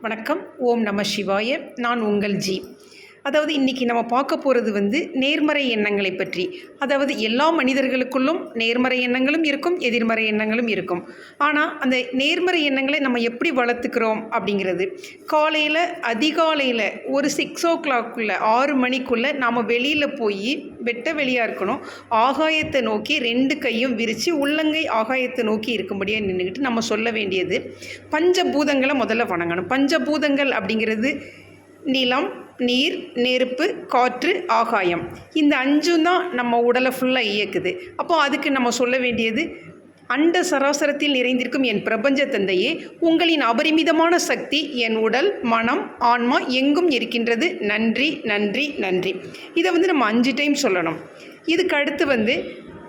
வணக்கம். ஓம் நம சிவாய. நான் உங்கள் ஜி. அதாவது இன்றைக்கி நம்ம பார்க்க போகிறது வந்து நேர்மறை எண்ணங்களை பற்றி. அதாவது எல்லா மனிதர்களுக்குள்ளும் நேர்மறை எண்ணங்களும் இருக்கும் எதிர்மறை எண்ணங்களும் இருக்கும். ஆனால் அந்த நேர்மறை எண்ணங்களை நம்ம எப்படி வளர்த்துக்கிறோம் அப்படிங்கிறது காலையில் அதிகாலையில் ஒரு சிக்ஸ் ஓ கிளாக்குள்ளே ஆறு மணிக்குள்ளே நாம் வெளியில் போய் வெட்ட வெளியாக இருக்கணும். ஆகாயத்தை நோக்கி ரெண்டு கையும் விரித்து உள்ளங்கை ஆகாயத்தை நோக்கி இருக்கும்படியாக நின்றுக்கிட்டு நம்ம சொல்ல வேண்டியது பஞ்சபூதங்களை முதல்ல வணங்கணும். பஞ்சபூதங்கள் அப்படிங்கிறது நிலம் நீர் நெருப்பு காற்று ஆகாயம். இந்த அஞ்சும் தான் நம்ம உடலை ஃபுல்லாக இயக்குது. அப்போது அதுக்கு நம்ம சொல்ல வேண்டியது அண்ட சராசரத்தில் நிறைந்திருக்கும் என் பிரபஞ்ச தந்தையே உங்களின் அபரிமிதமான சக்தி என் உடல் மனம் ஆன்மா எங்கும் இருக்கின்றது. நன்றி நன்றி நன்றி. இதை வந்து நம்ம அஞ்சு டைம் சொல்லணும். இதுக்கு அடுத்து வந்து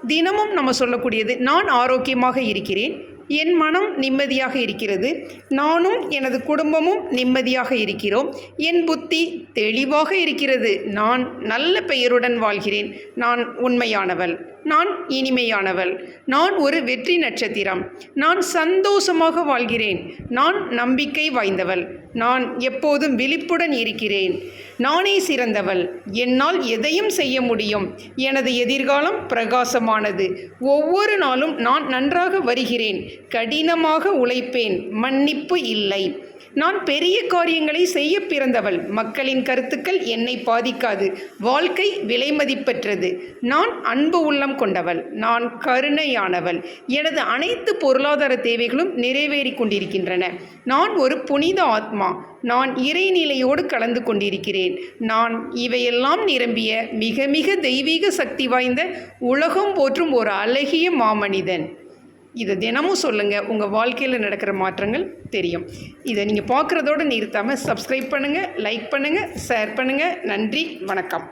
தினமும் நம்ம சொல்லக்கூடியது நான் ஆரோக்கியமாக இருக்கிறேன் என் மனம் நிம்மதியாக இருக்கிறது. நானும் எனது குடும்பமும் நிம்மதியாக இருக்கிறோம். என் புத்தி தெளிவாக இருக்கிறது. நான் நல்ல பெயருடன் வாழ்கிறேன். நான் உண்மையானவள். நான் இனிமையானவள். நான் ஒரு வெற்றி நட்சத்திரம். நான் சந்தோஷமாக வாழ்கிறேன். நான் நம்பிக்கை வாய்ந்தவள். நான் எப்போதும் விழிப்புடன் இருக்கிறேன். நானே சிறந்தவள். என்னால் எதையும் செய்ய முடியும். எனது எதிர்காலம் பிரகாசமானது. ஒவ்வொரு நாளும் நான் நன்றாக வருகிறேன். கடினமாக உழைப்பேன். மன்னிப்பு இல்லை. நான் பெரிய காரியங்களை செய்ய பிறந்தவள். மக்களின் கருத்துக்கள் என்னை பாதிக்காது. வாழ்க்கை விலைமதிப்பற்றது நான் அன்பு உள்ளம் கொண்டவள். நான் கருணையானவள். எனது அனைத்து பொருளாதார தேவைகளும் நிறைவேறி கொண்டிருக்கின்றன. நான் ஒரு புனித ஆத்மா. நான் இறைநிலையோடு கலந்து கொண்டிருக்கிறேன். நான் இவையெல்லாம் நிரம்பிய மிக மிக தெய்வீக சக்தி வாய்ந்த உலகம் போற்றும் ஒரு அழகிய மாமனிதன். இதை தினமும் சொல்லுங்கள் உங்கள் வாழ்க்கையில் நடக்கிற மாற்றங்கள் தெரியும். இதை நீங்கள் பார்க்குறதோடு நிறுத்தாமல் சப்ஸ்கிரைப் பண்ணுங்கள் லைக் பண்ணுங்கள் ஷேர் பண்ணுங்கள் நன்றி வணக்கம்.